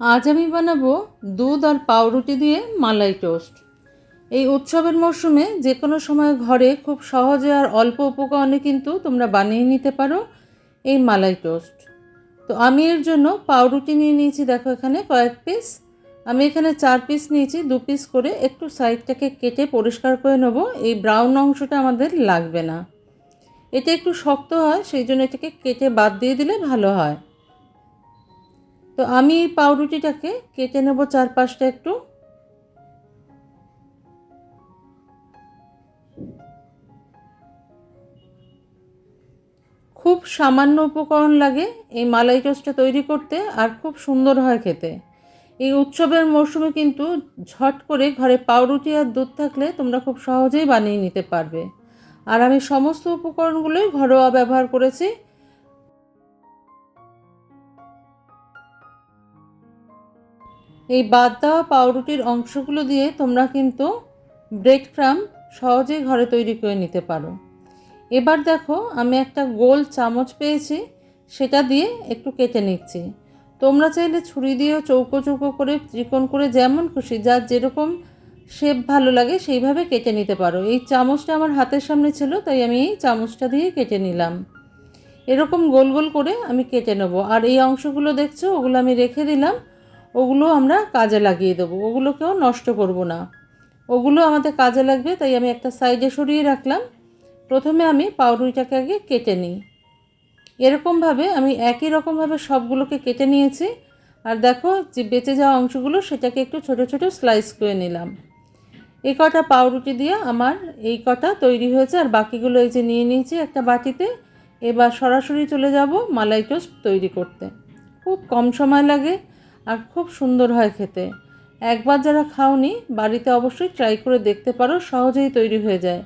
আজ আমি বানাবো দুধ আর পাউরুটি দিয়ে মালাই টোস্ট। এই উৎসবের মরশুমে যে কোনো সময় ঘরে খুব সহজে আর অল্প উপকরণে কিন্তু তোমরা বানিয়ে নিতে পারো এই মালাই টোস্ট। তো আমি এর জন্য পাউরুটি নিয়ে নিয়েছি, দেখো এখানে কয়েক পিস। আমি এখানে চার পিস নিয়েছি, দু পিস করে একটু সাইডটাকে কেটে পরিষ্কার করে নেব, এই ব্রাউন অংশটা আমাদের লাগবে না। এটা একটু শক্ত হয়, সেই জন্য এটাকে কেটে বাদ দিয়ে দিলে ভালো হয়। তো আমি পাউরুটিটাকে কেটে নেব চার পাঁচটা একটু। খুব সামান্য উপকরণ লাগে এই মালাই টোস্টটা তৈরি করতে, আর খুব সুন্দর হয় খেতে। এই উৎসবের মরশুমে কিন্তু ঝট করে ঘরে পাউরুটি আর দুধ থাকলে তোমরা খুব সহজেই বানিয়ে নিতে পারবে। আর আমি সমস্ত উপকরণগুলোই ঘরোয়া ব্যবহার করেছি। এই বাদ দেওয়া পাউরুটির অংশগুলো দিয়ে তোমরা কিন্তু ব্রেড ক্রাম সহজেই ঘরে তৈরি করে নিতে পারো। এবার দেখো, আমি একটা গোল চামচ পেয়েছি, সেটা দিয়ে একটু কেটে নিচ্ছি। তোমরা চাইলে ছুরি দিয়েও চৌকো চৌকো করে, ত্রিকোণ করে যেমন খুশি, যার যেরকম শেপ ভালো লাগে সেইভাবে কেটে নিতে পারো। এই চামচটা আমার হাতের সামনে ছিল, তাই আমি এই চামচটা দিয়ে কেটে নিলাম। এরকম গোল গোল করে আমি কেটে নেব। আর এই অংশগুলো দেখছ, ওগুলো আমি রেখে দিলাম। ওগুলো আমরা কাজে লাগিয়ে দেবো, ওগুলোকেও নষ্ট করব না। ওগুলো আমাদের কাজে লাগবে, তাই আমি একটা সাইডে সরিয়ে রাখলাম। প্রথমে আমি পাউরুটিটাকে আগে কেটে নিই। এরকমভাবে আমি একই রকমভাবে সবগুলোকে কেটে নিয়েছি। আর দেখো যে বেঁচে যাওয়া অংশগুলো, সেটাকে একটু ছোট ছোট স্লাইস করে নিলাম। এই কটা পাউরুটি দিয়ে আমার এই কটা তৈরি হয়েছে, আর বাকিগুলো এই যে নিয়ে নিয়েছি একটা বাটিতে। এবার সরাসরি চলে যাব মালাই টোস্ট তৈরি করতে। খুব কম সময় লাগে আর খুব সুন্দর হয় খেতে। একবার যারা খাওনি, বাড়িতে অবশ্যই ট্রাই করে দেখতে পারো, সহজেই তৈরি হয়ে যায়।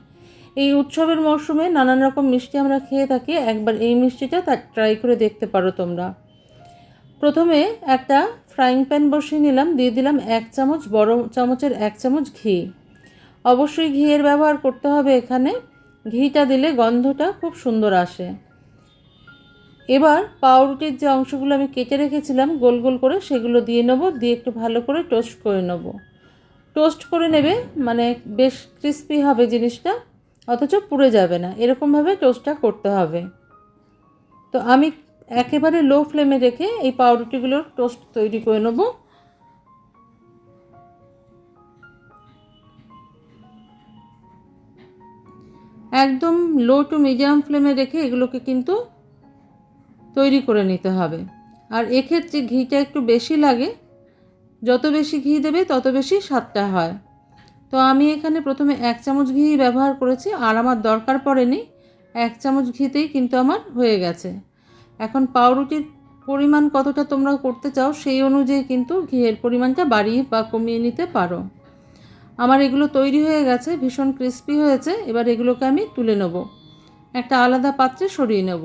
এই উৎসবের মরশুমে নানান রকম মিষ্টি আমরা খেয়ে থাকি, একবার এই মিষ্টিটা তা ট্রাই করে দেখতে পারো তোমরা। প্রথমে একটা ফ্রাইং প্যান বসিয়ে নিলাম, দিয়ে দিলাম এক চামচ, বড় চামচের এক চামচ ঘি। অবশ্যই ঘিয়ের ব্যবহার করতে হবে এখানে। ঘিটা দিলে গন্ধটা খুব সুন্দর আসে। এবার পাউরুটির যে অংশগুলো আমি কেটে রেখেছিলাম, গোল গোল করে সেগুলো দিয়ে নেব, দিয়ে একটু ভালো করে টোস্ট করে নেব। টোস্ট করে নেবে মানে বেশ ক্রিস্পি হবে জিনিসটা, অথচ পুড়ে যাবে না। এরকমভাবে টোস্টটা করতে হবে। তো আমি একেবারে লো ফ্লেমে রেখে এই পাউরুটিগুলোর টোস্ট তৈরি করে নেব। একদম লো টু মিডিয়াম ফ্লেমে রেখে এগুলোকে কিন্তু তৈরি করে নিতে হবে। আর এক্ষেত্রে ঘিটা একটু বেশি লাগে, যত বেশি ঘি দেবে তত বেশি স্বাদটা হয়। তো আমি এখানে প্রথমে এক চামচ ঘি ব্যবহার করেছি, আর আমার দরকার পড়েনি, এক চামচ ঘিতেই কিন্তু আমার হয়ে গেছে। এখন পাউরুটির পরিমাণ কতটা তোমরা করতে চাও সেই অনুযায়ী কিন্তু ঘিয়ের পরিমাণটা বাড়িয়ে বা কমিয়ে নিতে পারো। আমার এগুলো তৈরি হয়ে গেছে, ভীষণ ক্রিস্পি হয়েছে, এবার এগুলোকে আমি তুলে নেব। একটা আলাদা পাত্রে সরিয়ে নেব।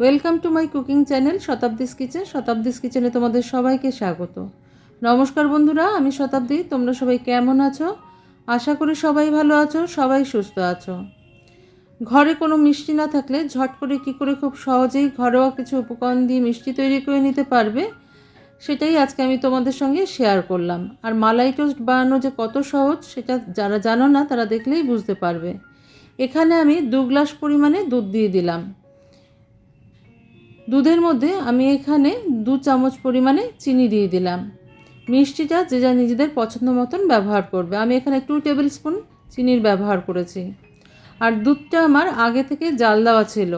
Welcome to my cooking channel Shatabdi's kitchen Shatabdi's কিচেনে তোমাদের সবাইকে স্বাগত। নমস্কার বন্ধুরা, আমি শতাব্দী। তোমরা সবাই কেমন আছো? আশা করি সবাই ভালো আছো, সবাই সুস্থ আছো। ঘরে কোনো মিষ্টি না থাকলে ঝট করে কি করে খুব সহজেই ঘরোয়া কিছু উপকরণ দিয়ে মিষ্টি তৈরি করে নিতে পারবে, সেটাই আজকে আমি তোমাদের সঙ্গে শেয়ার করলাম। আর মালাই টোস্ট বানানো যে কত সহজ, সেটা যারা জানো না, তারা দেখলেই বুঝতে পারবে। এখানে আমি দু গ্লাস পরিমাণে দুধ দিয়ে দিলাম। দুধের মধ্যে আমি এখানে দু চামচ পরিমাণে চিনি দিয়ে দিলাম। মিষ্টিটা যে যা নিজেদের পছন্দ মতন ব্যবহার করবে। আমি এখানে টু টেবিল স্পুন চিনির ব্যবহার করেছি। আর দুধটা আমার আগে থেকে জাল দেওয়া ছিল।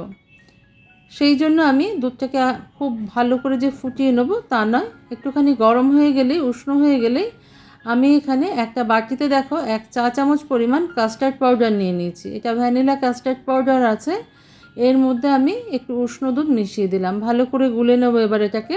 সেই জন্য আমি দুধটাকে খুব ভালো করে যে ফুটিয়ে নেব তা নয়, একটুখানি গরম হয়ে গেলেই উষ্ণ হয়ে গেলেই আমি এখানে একটা বাটিতে দেখো এক চা চামচ পরিমাণ কাস্টার্ড পাউডার নিয়ে নিয়েছি। এটা ভ্যানিলা কাস্টার্ড পাউডার আছে। এর মধ্যে আমি একটু উষ্ণ দুধ মিশিয়ে দিলাম। ভালো করে গুলে নেব এবার এটাকে।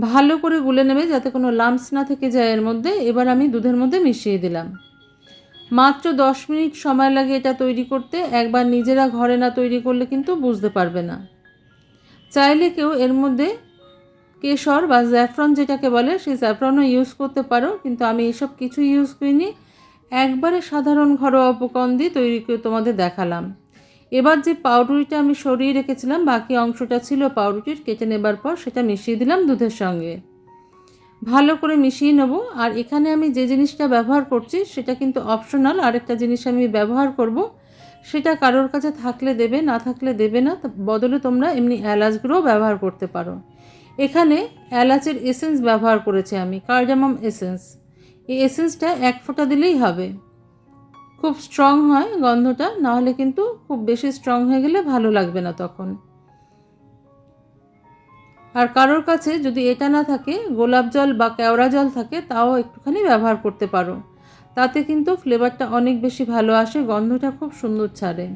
ভালো করে গুলে নেবে যাতে কোনো লাম্পস না থেকে যায় এর মধ্যে। এবার আমি দুধের মধ্যে মিশিয়ে দিলাম। মাত্র দশ মিনিট সময় লাগে এটা তৈরি করতে। একবার নিজেরা ঘরে না তৈরি করলে কিন্তু বুঝতে পারবে না। চাইলে কেউ এর মধ্যে কেশর বা জ্যাফরন যেটাকে বলে, সেই জ্যাফরনও ইউজ করতে পারো, কিন্তু আমি এসব কিছু ইউজ করিনি। একবারে সাধারণ ঘরোয়া উপকরণ দিয়ে তৈরি করে তোমাদের দেখালাম। এবার যে পাউরুটিটা আমি সরিয়ে রেখেছিলাম, বাকি অংশটা ছিল পাউরুটির, কেটে নেবার পর সেটা মিশিয়ে দিলাম দুধের সঙ্গে। ভালো করে মিশিয়ে নেব। আর এখানে আমি যে জিনিসটা ব্যবহার করছি, সেটা কিন্তু অপশনাল আরেকটা জিনিস আমি ব্যবহার করব সেটা কারোর কাছে থাকলে দেবে, না থাকলে দেবে না বদলে তোমরা এমনি এলাচগুলোও ব্যবহার করতে পারো। এখানে এলাচের এসেন্স ব্যবহার করেছি আমি কার্ডামাম এসেন্স এই এসেন্সটা এক ফোঁটা দিলেই হবে। খুব স্ট্রং হয় গন্ধটা নাহলে কিন্তু খুব বেশি স্ট্রং হয়ে গেলে ভালো লাগবে না তখন। আর কারোর কাছে যদি এটা না থাকে, গোলাপ জল বা কেওড়া জল থাকে, তাও একটুখানি ব্যবহার করতে পারো। তাতে কিন্তু ফ্লেভারটা অনেক বেশি ভালো আসে, গন্ধটা খুব সুন্দর ছাড়ে।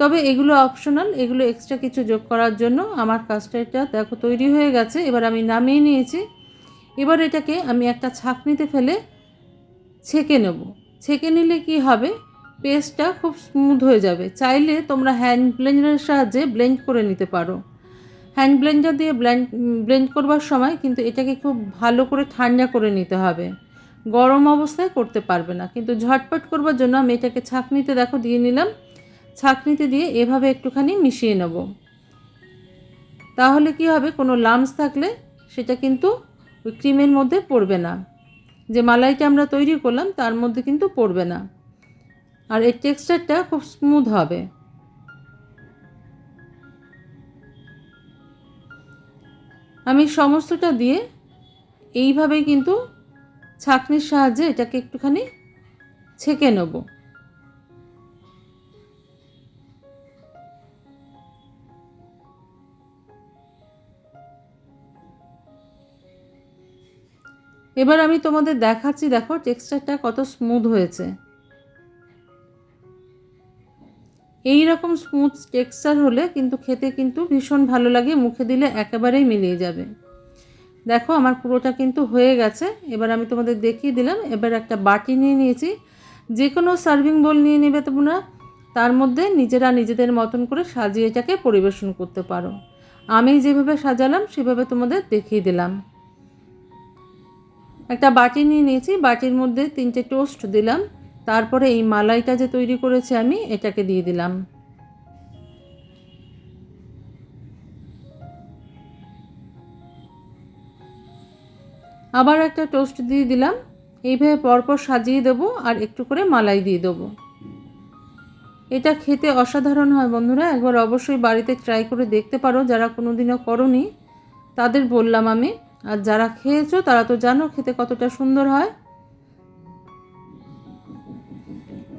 তবে এগুলো অপশনাল এগুলো এক্সট্রা কিছু যোগ করার জন্য আমার কাস্টার্ডটা দেখো তৈরি হয়ে গেছে, এবার আমি নামিয়ে নিয়েছি। এবার এটাকে আমি একটা ছাঁকনিতে ফেলে ছেঁকে নেব। ছেঁকে নিলে কি হবে? পেস্টটা খুব স্মুথ হয়ে যাবে। চাইলে তোমরা হ্যান্ড ব্লেন্ডারের সাহায্যে ব্লেন্ড করে নিতে পারো। হ্যান্ড ব্লেন্ডার দিয়ে ব্লেন্ড ব্লেন্ড করবার সময় কিন্তু এটাকে খুব ভালো করে ঠান্ডা করে নিতে হবে। গরম অবস্থায় করতে পারবে না। কিন্তু ঝটপট করবার জন্য আমি এটাকে ছাঁকনিতে দেখো দিয়ে নিলাম। ছাঁকনিতে দিয়ে এভাবে একটুখানি মিশিয়ে নেব। তাহলে কি হবে? কোনো লামস থাকলে সেটা কিন্তু ওই ক্রিমের মধ্যে পড়বে না। যে মালাইটা আমরা তৈরি করলাম তার মধ্যে কিন্তু পড়বে না। আর এর টেক্সচারটা খুব স্মুথ হবে। আমি সমস্তটা দিয়ে এইভাবেই কিন্তু ছাঁকনির সাহায্যে এটাকে একটুখানি ছেঁকে নেব। এবার আমি তোমাদের দেখাচ্ছি, দেখো টেক্সচারটা কত স্মুথ হয়েছে। এই রকম স্মুথ টেক্সচার হলে কিন্তু খেতে কিন্তু ভীষণ ভালো লাগে, মুখে দিলে একেবারেই মিলিয়ে যাবে। দেখো, আমার পুরোটা কিন্তু হয়ে গেছে। এবার আমি তোমাদের দেখিয়ে দিলাম। এবার একটা বাটি নিয়ে নিয়েছি। যে কোনো সার্ভিং বোল নিয়ে নেবে তোমরা। তার মধ্যে নিজেরা নিজেদের মতন করে সাজিয়ে এটাকে পরিবেশন করতে পারো। আমি যেভাবে সাজালাম, সেভাবে তোমাদের দেখিয়ে দিলাম। একটা বাটি নিয়ে নিয়েছি। বাটির মধ্যে তিনটে টোস্ট দিলাম। তারপরে এই মালাইটা যে তৈরি করেছি আমি, এটাকে দিয়ে দিলাম। আবার একটা টোস্ট দিয়ে দিলাম। এইভাবে পরপর সাজিয়ে দেবো আর একটু করে মালাই দিয়ে দেবো। এটা খেতে অসাধারণ হয় বন্ধুরা, একবার অবশ্যই বাড়িতে ট্রাই করে দেখতে পারো, যারা কোনো দিনও করনি, তাদের বললাম আমি। আর যারা খেয়েছো, তারা তো জানো খেতে কতটা সুন্দর হয়।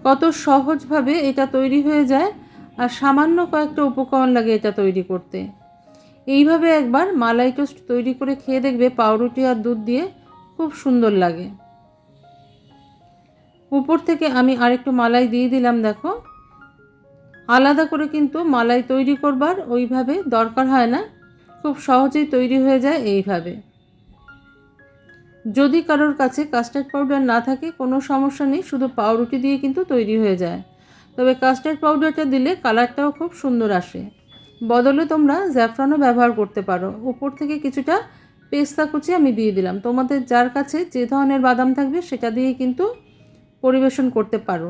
কত সহজভাবে এটা তৈরি হয়ে যায়, আর সামান্য কয়েকটা উপকরণ লাগে এটা তৈরি করতে। এইভাবে একবার মালাই টোস্ট তৈরি করে খেয়ে দেখবে পাউরুটি আর দুধ দিয়ে খুব সুন্দর লাগে। উপর থেকে আমি আরেকটু মালাই দিয়ে দিলাম, দেখো। আলাদা করে কিন্তু মালাই তৈরি করবার ওইভাবে দরকার হয় না। খুব সহজেই তৈরি হয়ে যায় এইভাবে। যদি কারোর কাছে কাস্টার্ড পাউডার না থাকে, কোনো সমস্যা নেই, শুধু পাউরুটি দিয়ে কিন্তু তৈরি হয়ে যায়। তবে কাস্টার্ড পাউডারটা দিলে কালারটাও খুব সুন্দর আসে। বদলে তোমরা জ্যাফরানও ব্যবহার করতে পারো। উপর থেকে কিছুটা পেস্তা কুচি আমি দিয়ে দিলাম। তোমাদের যার কাছে যে ধরনের বাদাম থাকবে সেটা দিয়ে কিন্তু পরিবেশন করতে পারো।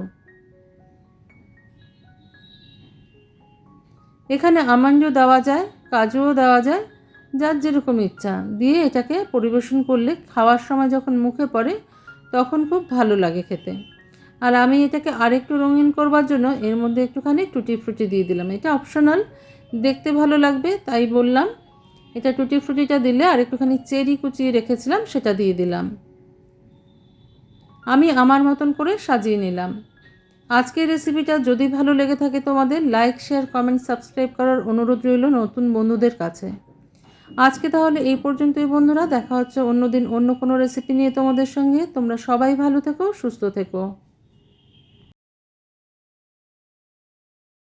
এখানে আমান্ডও দেওয়া যায়, কাজুও দেওয়া যায়, যার যেরকম ইচ্ছা। দিয়ে এটাকে পরিবেশন করলে খাওয়ার সময় যখন মুখে পড়ে, তখন খুব ভালো লাগে খেতে। আর আমি এটাকে আরেকটু রঙিন করবার জন্য এর মধ্যে একটুখানি টুটি ফ্রুটি দিয়ে দিলাম। এটা অপশনাল দেখতে ভালো লাগবে, তাই বললাম। এটা টুটি ফ্রুটিটা দিলে আর একটুখানি চেরি কুচিয়ে রেখেছিলাম, সেটা দিয়ে দিলাম। আমি আমার মতন করে সাজিয়ে নিলাম। আজকের রেসিপিটা যদি ভালো লেগে থাকে তোমাদের, লাইক, শেয়ার, কমেন্ট, সাবস্ক্রাইব করার অনুরোধ রইল নতুন বন্ধুদের কাছে। আজকে তাহলে এই পর্যন্তই বন্ধুরা, দেখা হচ্ছে অন্য দিন অন্য কোনো রেসিপি নিয়ে তোমাদের সঙ্গে। তোমরা সবাই ভালো থেকো, সুস্থ থেকো।